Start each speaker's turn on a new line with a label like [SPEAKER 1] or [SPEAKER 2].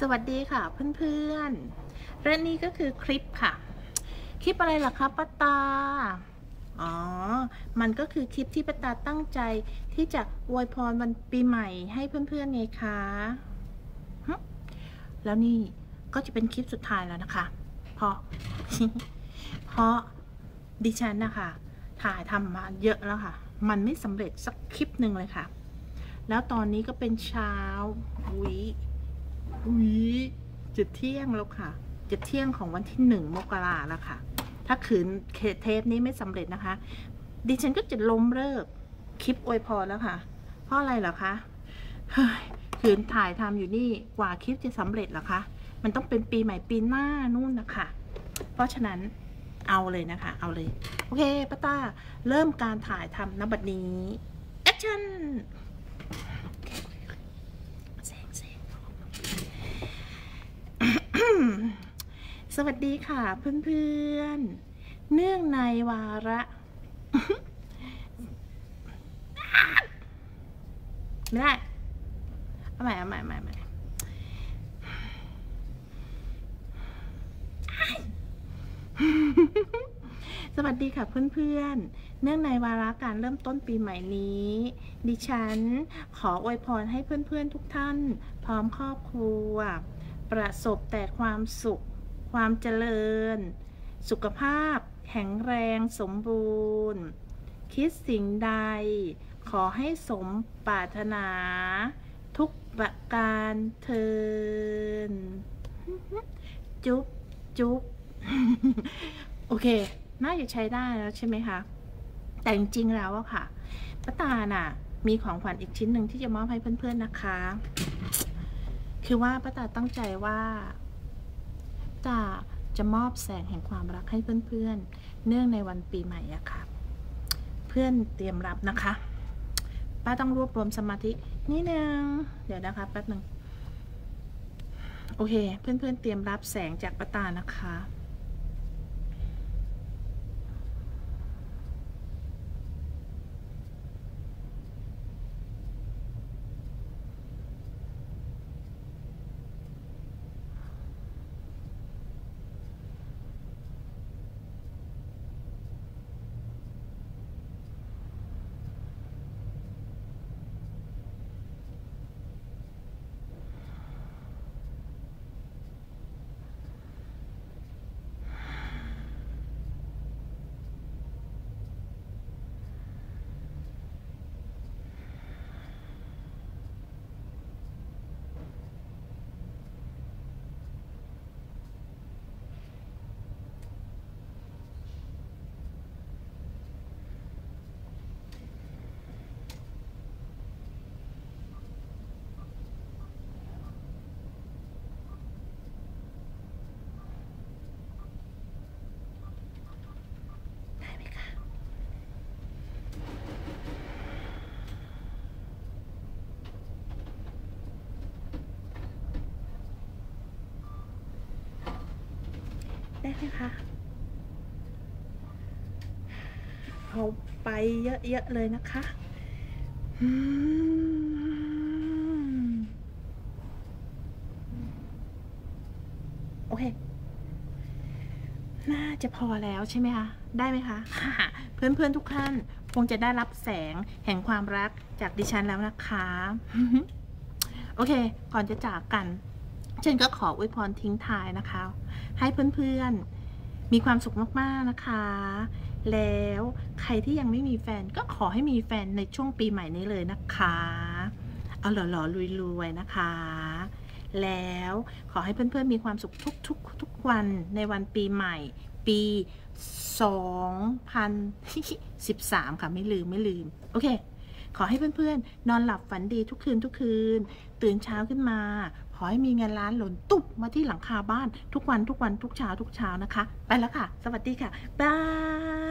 [SPEAKER 1] สวัสดีค่ะเพื่อนๆและนี่ก็คือคลิปค่ะ คลิปอะไรล่ะคะป้าตา อ๋อ มันก็คือคลิปที่ป้าตาตั้งใจที่จะอวยพรวันปีใหม่ให้เพื่อนๆไงคะแล้วนี่ก็จะเป็นคลิปสุดท้ายแล้วนะคะ เพราะ เพราะดิฉันนะคะ ถ่ายทำมาเยอะแล้วค่ะ มันไม่สำเร็จสักคลิปหนึ่งเลยค่ะ แล้วตอนนี้ก็เป็นเช้าวิ อุ๊ยจะเที่ยงแล้วค่ะจะเที่ยงของวันที่หนึ่งมกราแล้วค่ะ ถ้าขืนเทปนี้ไม่สำเร็จนะคะ ดิฉันก็จะล้มเลิกคลิปอวยพรแล้วค่ะ เพราะอะไรเหรอคะเฮ้ยขืนถ่ายทำอยู่นี่กว่าคลิปจะสำเร็จเหรอคะ มันต้องเป็นปีใหม่ปีหน้านู่นนะคะ เพราะฉะนั้นเอาเลยนะคะ เอาเลย โอเคป้าต้าเริ่มการถ่ายทำนบัดนี้แอคชั่นแสงแสง สวัสดีค่ะเพื่อนๆ เนื่องในวาระ ไม่ได้ เอาใหม่เอาใหม่ใหม่ใหม่สวัสดีค่ะเพื่อนๆ เนื่องในวาระการเริ่มต้นปีใหม่นี้ ดิฉันขออวยพรให้เพื่อนๆทุกท่าน พร้อมครอบครัว ประสบแต่ความสุข ความเจริญ สุขภาพ แข็งแรงสมบูรณ์ คิดสิ่งใด ขอให้สมปรารถนา ทุกประการเทิน จุ๊บจุ๊บโอเค น่าจะใช้ได้แล้วใช่ไหมคะ แต่จริงๆแล้วอะค่ะป้าตาน่ะ มีของขวัญอีกชิ้นหนึ่งที่จะมอบให้เพื่อนๆนะคะ คือว่าป้าตาตั้งใจว่า ตาจะมอบแสงแห่งความรักให้เพื่อนๆ เนื่องในวันปีใหม่อะค่ะ เพื่อนเตรียมรับนะคะ ป้าต้องรวบรวมสมาธินิดนึง เดี๋ยวนะคะแป๊บหนึ่งโอเค เพื่อนๆเตรียมรับแสงจากป้าตานะคะ ได้ไหมคะเอาไปเยอะๆเลยนะคะอโอเค น่าจะพอแล้วใช่ไหมคะ ได้ไหมคะ เพื่อนๆทุกท่านคงจะได้รับแสงแห่งความรักจากดิฉันแล้วนะคะ โอเค ก่อนจะจากกัน ฉันก็ขออวยพรทิ้งท้ายนะคะ ให้เพื่อนๆ มีความสุขมากๆนะคะ แล้วใครที่ยังไม่มีแฟนก็ขอให้มีแฟนในช่วงปีใหม่นี้เลยนะคะ เอาหล่อๆรวยๆนะคะ แล้วขอให้เพื่อนๆ มีความสุขทุกๆทุกวันในวันปีใหม่ ปี 2013 ค่ะ ไม่ลืมไม่ลืม โอเค ขอให้เพื่อนๆ นอนหลับฝันดีทุกคืนทุกคืน ตื่นเช้าขึ้นมา อให้มีเงินล้านหล่นตุ๊บมาที่หลังคาบ้านทุกวันทุกวันทุกเช้าทุกเช้านะคะ ไปแล้วค่ะ สวัสดีค่ะบาย